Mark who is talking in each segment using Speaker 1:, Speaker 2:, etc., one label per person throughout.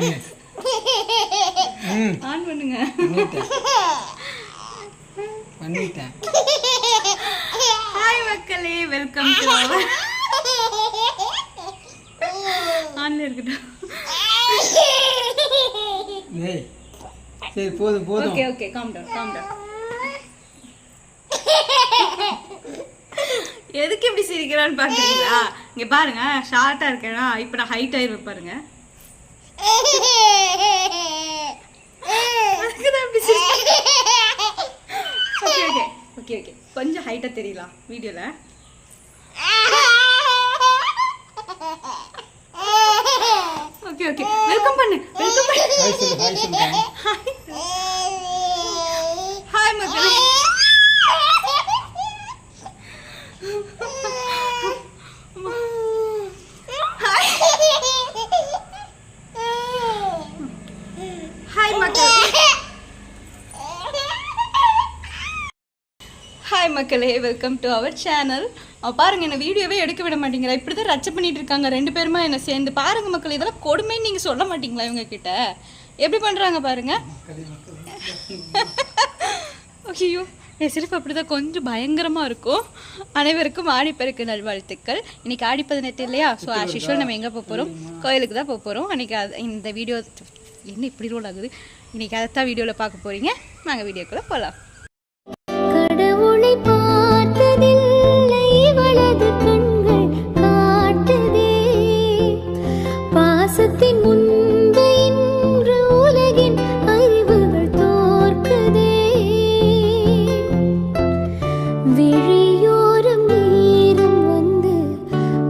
Speaker 1: On பண்ணுங்க.
Speaker 2: பண்ணிட்டேன்.
Speaker 1: Hi மக்களே வெல்கம் டு ஆன்ல இருக்கட்டும்.
Speaker 2: ஏய் சரி போதும் போதும்.
Speaker 1: Okay okay calm down calm down எதுக்கு இப்படி சிரிக்கிறான்னு பாக்குறீங்களா? இங்க பாருங்க ஷார்ட்டா இருக்கேனா இப்போ நான் ஹைட் ஆயிருவேன் பாருங்க. ஓகே ஓகே ஓகே ஓகே கொஞ்சம் ஹைட்டா தெரியலாம் வீடியோல? ஓகே ஓகே வெல்கம் பண்ணு. வெல்கம் பண்ணு
Speaker 2: ஹாய் சொல்லு ஹாய் சொல்லுங்க
Speaker 1: ஹாய் மக்களே ஹாய் மக்களே ஹாய் மக்களே வெல்கம் டு அவர் சேனல். பாருங்க என்ன வீடியோவே எடுக்க விட மாட்டேங்கிறா. இப்படி தான் ரச்ச பண்ணிட்டு இருக்காங்க ரெண்டு பேருமா என்ன சேர்ந்து. பாருங்க மக்கள் இதெல்லாம் கொடுமைன்னு நீங்க சொல்ல மாட்டீங்களா இவங்க கிட்ட எப்படி பண்றாங்க பாருங்க. ஐயோ என் சிரிப்பு அப்படிதான் கொஞ்சம் பயங்கரமா இருக்கும். அனைவருக்கும் ஆடிப்பெருக்கு நல்வாழ்த்துக்கள். இன்னைக்கு ஆடி பதினெட்டு இல்லையா? ஸோ ஆஸ் யூஷுவல் நம்ம எங்கே போக போகிறோம் கோயிலுக்கு தான் போக போகிறோம் அன்னைக்கு அது இந்த வீடியோ என்ன இப்படி ரோல் ஆகுது? இன்னைக்கு அதைத்தான் வீடியோவில் பார்க்க போறீங்க. நாங்கள் வீடியோக்குள்ளே போகலாம்
Speaker 3: பாசத்தின் முன்பு இன்று உலகின் அறிவுகள் தோற்குதே. விழியோரம் வந்து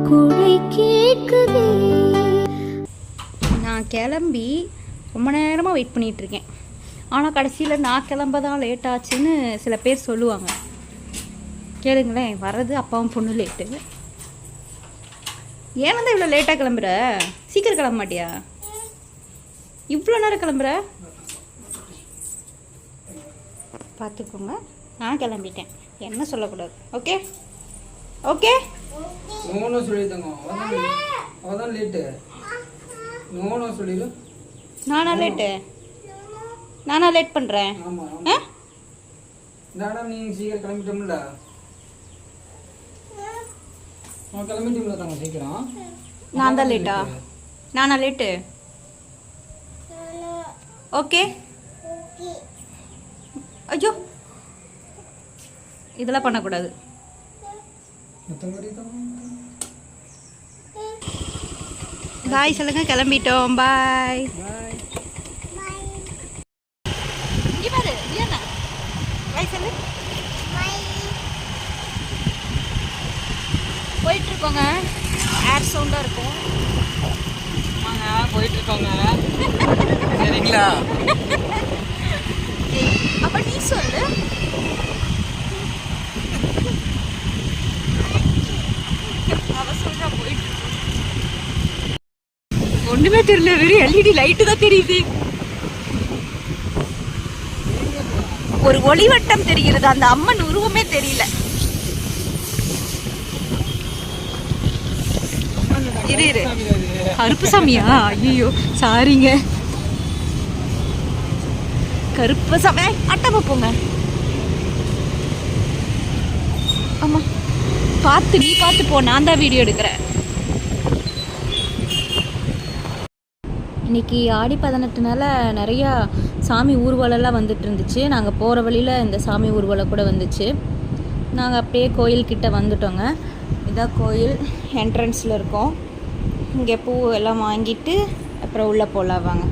Speaker 3: குழை கேட்குதே.
Speaker 1: நான் கிளம்பி ரொம்ப நேரமாக வெயிட் பண்ணிகிட்ருக்கேன் இருக்கேன் ஆனால் கடைசியில் நான் கிளம்ப தான் லேட் ஆச்சுன்னு சில பேர் சொல்லுவாங்க. கேளுங்களேன் வர்றது அப்பாவும் பொண்ணு லேட்டு ஏன் தான் இவ்வளோ லேட்டாக கிளம்புற? சீக்கிரம் கிளம்ப மாட்டியா இவ்வளோ நேரம் கிளம்புற? பார்த்துக்கோங்க நான் கிளம்பிட்டேன். என்ன சொல்லக்கூடாது. ஓகே ஓகே
Speaker 2: நோனும் சொல்லிட்டாங்க அவதான் லேட்டு நோனும் சொல்லிடு
Speaker 1: நானா லேட்டு நானா லேட் பண்ணுறேன் ஆ?
Speaker 2: இந்தாடா நீ சீக்கிரம் கிளம்பிட்டோம்ல. கிளம்பிட்டோம்ல தாங்க சீக்கிரம்.
Speaker 1: நான் தான் லேட்டா நானா லேட்டு ஓகே ஐயோ. இதெல்லாம் பண்ணக்கூடாது. பாய் சொல்லுங்க கிளம்பிட்டோம். பாய் போயிட்டு இருக்கோங்க. ஏர் சவுண்டாக இருக்கும்.
Speaker 2: போயிட்டு இருக்கோங்க சரிங்களா?
Speaker 1: அப்போ நீ சொல்லு. அவ சொல்றா போயிட்டு. இருக்கோம். ஒண்ணுமே தெரியல வெறும் எல்இடி லைட்டு தான் தெரியுது. ஒரு ஒளிவட்டம் தெரிகிறது அந்த அம்மன் உருவமே தெரியல. இரு இரு. கருப்பு சாமியா? ஐயோ சாரிங்க. கருப்பு சாமி அட்டை பார்ப்போங்க ஆமா பார்த்து நீ பார்த்து போ நான் தான் வீடியோ எடுக்கிறேன். இன்றைக்கி ஆடி பதினெட்டுனால நிறையா சாமி ஊர்வலம்லாம் வந்துட்டு இருந்துச்சு. நாங்கள் போகிற வழியில் இந்த சாமி ஊர்வலம் கூட வந்துச்சு. நாங்கள் அப்படியே கோயில்கிட்ட வந்துட்டோங்க. இதான் கோயில் என்ட்ரன்ஸில் இருக்கோம். இங்கே பூ எல்லாம் வாங்கிட்டு அப்புறம் உள்ளே போகலாம் வாங்க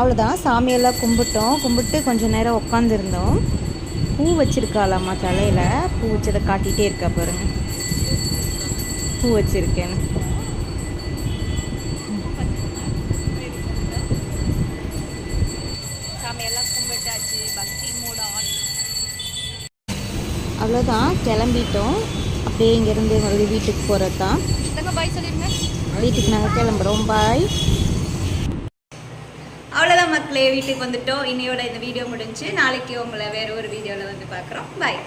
Speaker 1: அவ்வளோதான் சாமியெல்லாம் கும்பிட்டோம். கும்பிட்டு கொஞ்சம் நேரம் உட்காந்துருந்தோம் பூ வச்சுருக்காளம்மா தலையில். பூ வச்சதை காட்டிகிட்டே இருக்கா பாருங்க. பூ வச்சுருக்கேன்னு. அவ்வளோதான் கிளம்பிட்டோம். அப்படியே இங்கேருந்து மறுபடியும் வீட்டுக்கு போகிறது தான் பாய் சொல்லிடுங்க வீட்டுக்கு நாங்கள் கிளம்புறோம். பாய் அவ்வளோதான் மக்களே வீட்டுக்கு வந்துட்டோம். இன்னையோட இந்த வீடியோ முடிஞ்சு நாளைக்கு உங்களை வேற ஒரு வீடியோவில் வந்து பார்க்குறோம். பாய்